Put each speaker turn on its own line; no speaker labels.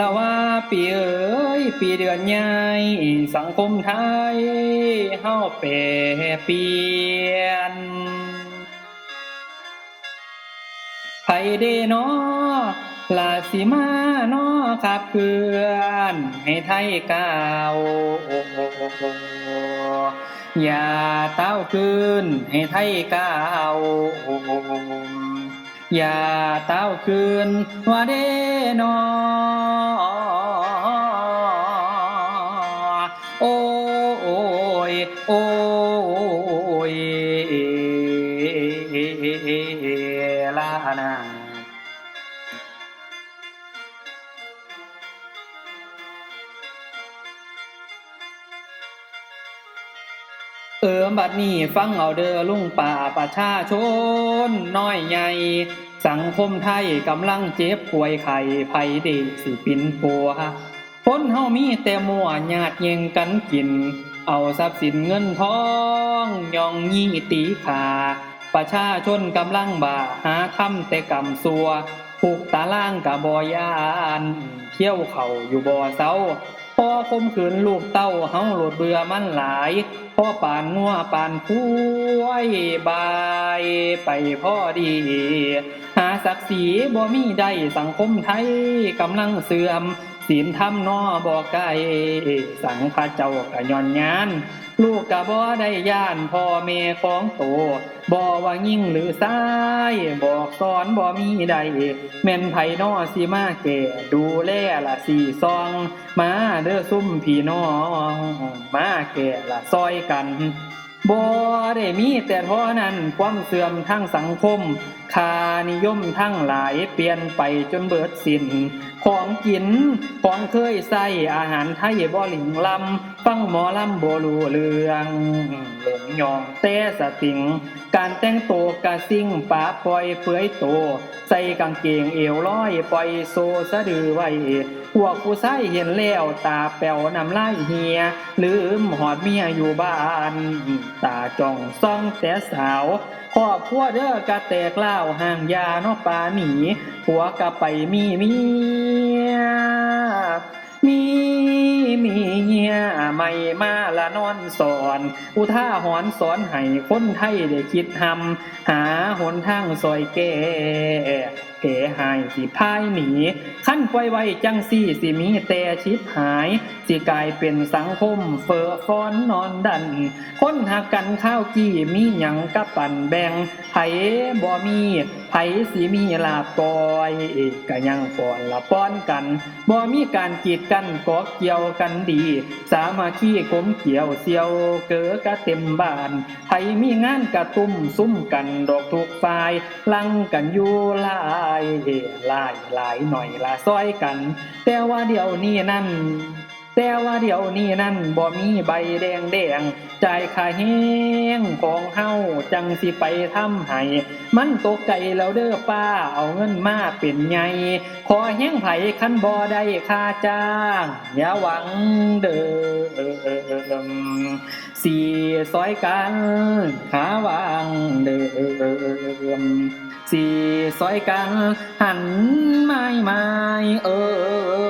ละว่าปีเอ๋ยปีเดือนใหญ่สังคมไทยเฮาเเปลี่ยน ผเดนอลาสิมานอขับเคลื่อนให้ไทยก้าวอย่าเต้าคืนให้ไทยก้าวอย่าเต้าคืนว่าเดนอโอ้ยโอ้ย เออบัดนี้ฟังเอาเดอลุงป่าประชาชน น้อยใหญ่ สังคมไทยกำลังเจ็บป่วยไข้ภัยเด็สิปินปัวคนเฮามีแต่มัวญาติเยงกันกิน เอาทรัพย์สินเงินทอง ยองยี่ตีขา ประชาชนกำลังบ่าหาทำแต่กรรมซัวผูกตาล่างกับบอยานเที่ยวเข่าอยู่บ่อเซาพอคมขืนลูกเต้าเฮาโหลดเบื่อมันหลายพ่อปานงัวปานคุ้ยบายไปพ่อดี หาศักดิ์ศรีบ่มีได้สังคมไทยกำลังเสื่อม ศีลธรรมนอบ่ไกลสังฆเจ้ากะย้อนยาน ลูกกะบ่ได้ย่านพ่อแม่ของโตบ่ว่ายิ่งหรือซ้าย บอกสอนบ่มีใดแม่นไผนอสิมาแก่ดูแลละสี่ซอง มาเด้อซุ่มพี่น้อง มาแก่ละซอยกันบ่ได้มีแต่ท่านั้นความเสื่อมทางสังคมค่านิยมทั้งหลายเปลี่ยนไปจนเบิดสินของกินของเคยใส่อาหารไทยบ่หลิงลำฟังหมอลำบ่รูเรื่องหลงยองแต่สติง การแต่งโตวกะสิ่งปาปล่อยเปื่อยโต ใส่กางเกงเอวลอยปล่อยโซสะดือไว้พวกผู้ชายเห็นแล้วตาแป๋วน้ำลายเฮียลืมหอดเมียอยู่บ้าน ตาจ้องซ่องแต่สาวครอบครัวเด้อกะแตกล่าวห่างยาเนาะปาหนีผัวกะไปมีเมียมีมีเงียไม่มาละนอนสอน อุท่าหอนสอนให้คนไทยได้คิดทำหาหนทางซอยแก่ แก่หายสิพายหนี ขั้นปล่อยไว้จังสี่สิมีแต่ชิดหาย สิกลายเป็นสังคมเฟอฟอนนอนดัน คนหักกันข้าวกี้มีหยังกับปั่นแบ่งไผบ่มีไผสิมีลาบปอยก็ยังป้อนละป้อนกันบ่มีการกีดกันกอกเกี่ยวกันดี สามัคคีกลมเกี่ยวเสียวเก๋อกะเต็มบ้านไผมีงานกะตุ้มซุ่มกันดอกทุกฝ่ายลังกันอยู่ลายหลายหลายหน่อยละซอยกัน แต่ว่าเดี๋ยวนี้นั่น แต่ว่าเดี๋ยวนี้นั่นบ่มีใบแดงแดงจ่ายค่าแห้งของเฮาจังสิไปทำให้มันตกใจแล้วเด้อป้าเอาเงินมาเป็นไง ขอแห้งไผคันบ่ได้ค่าจ้าง อย่าหวังเด้อสีซอยกันหาวางเดิม สีซอยกันหันไม้ไม้เออ